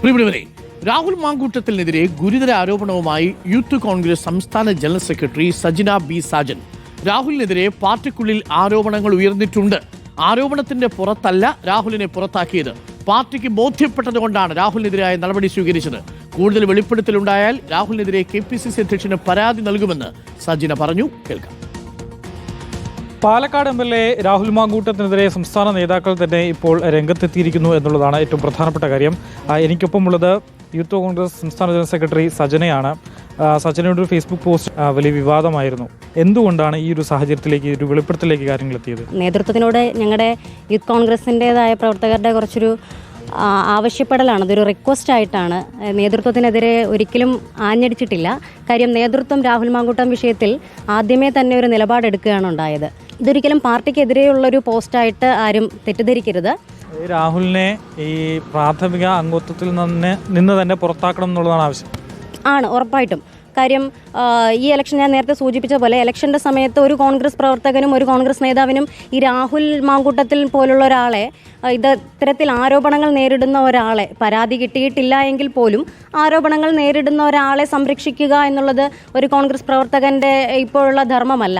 പ്രിയമുള്ളവരെ രാഹുൽ മാങ്കൂട്ടത്തിനെതിരെ ഗുരുതര ആരോപണവുമായി യൂത്ത് കോൺഗ്രസ് സംസ്ഥാന general secretary Sajina B Sajan. രാഹുലിനെതിരെ പാർട്ടിക്കുള്ളിൽ ആരോപണങ്ങൾ ഉയർന്നിട്ടുണ്ട്. ആരോപണത്തിന്റെ പുറത്തല്ല രാഹുലിനെ പുറത്താക്കിയത്. പാർട്ടിക്ക് ബോധ്യപ്പെട്ടതുകൊണ്ടാണ് രാഹുലിനെതിരായ നടപടി സ്വീകരിച്ചത്. കൂടുതൽ വെളിപ്പെടുത്തലുണ്ടായാൽ രാഹുലിനെതിരെ കെ പി സി സി അധ്യക്ഷന് പരാതി നൽകുമെന്ന് സജിന പറഞ്ഞു. കേൾക്കാം. Palakkad M L A Rahul മാങ്കൂട്ടത്തിനെതിരെ സംസ്ഥാന നേതാക്കൾ തന്നെ ഇപ്പോൾ രംഗത്തെത്തിയിരിക്കുന്നു എന്നുള്ളതാണ് ഏറ്റവും പ്രധാനപ്പെട്ട കാര്യം. എനിക്കൊപ്പമുള്ളത് യൂത്ത് കോൺഗ്രസ് സംസ്ഥാന ജനറൽ സെക്രട്ടറി സജനയാണ്. സജനയുടെ ഒരു ഫേസ്ബുക്ക് പോസ്റ്റ് വലിയ വിവാദമായിരുന്നു. എന്തുകൊണ്ടാണ് ഈ ഒരു സാഹചര്യത്തിലേക്ക് ഒരു വെളിപ്പെടുത്തലേക്ക് കാര്യങ്ങൾ എത്തിയത്? നേതൃത്വത്തിനോട് ഞങ്ങളുടെ യൂത്ത് കോൺഗ്രസിന്റെതായ പ്രവർത്തകരുടെ കുറച്ചൊരു ആവശ്യപ്പെടലാണ്. അതൊരു റിക്വസ്റ്റ് ആയിട്ടാണ്. നേതൃത്വത്തിനെതിരെ ഒരിക്കലും ആഞ്ഞടിച്ചിട്ടില്ല. കാര്യം നേതൃത്വം രാഹുൽ മാങ്കൂട്ടം വിഷയത്തിൽ ആദ്യമേ തന്നെ ഒരു നിലപാടെടുക്കുകയാണ് ഉണ്ടായത്. ഇതൊരിക്കലും പാർട്ടിക്കെതിരെയുള്ളൊരു പോസ്റ്റായിട്ട് ആരും തെറ്റിദ്ധരിക്കരുത്. രാഹുലിനെ ഈ പ്രാഥമിക അംഗത്വത്തിൽ നിന്ന് നിന്ന് തന്നെ പുറത്താക്കണം എന്നുള്ളതാണ് ആവശ്യം. ആണ് ഉറപ്പായിട്ടും. കാര്യം ഈ ഇലക്ഷൻ ഞാൻ നേരത്തെ സൂചിപ്പിച്ച പോലെ ഇലക്ഷന്റെ സമയത്ത് ഒരു കോൺഗ്രസ് പ്രവർത്തകനും ഒരു കോൺഗ്രസ് നേതാവിനും ഈ രാഹുൽ മാങ്കൂട്ടത്തിൽ പോലുള്ള ഒരാളെ ഇത് ഇത്തരത്തിൽ ആരോപണങ്ങൾ നേരിടുന്ന ഒരാളെ പരാതി കിട്ടിയിട്ടില്ല എങ്കിൽ പോലും ആരോപണങ്ങൾ നേരിടുന്ന ഒരാളെ സംരക്ഷിക്കുക എന്നുള്ളത് ഒരു കോൺഗ്രസ് പ്രവർത്തകന്റെ ഇപ്പോഴുള്ള ധർമ്മമല്ല.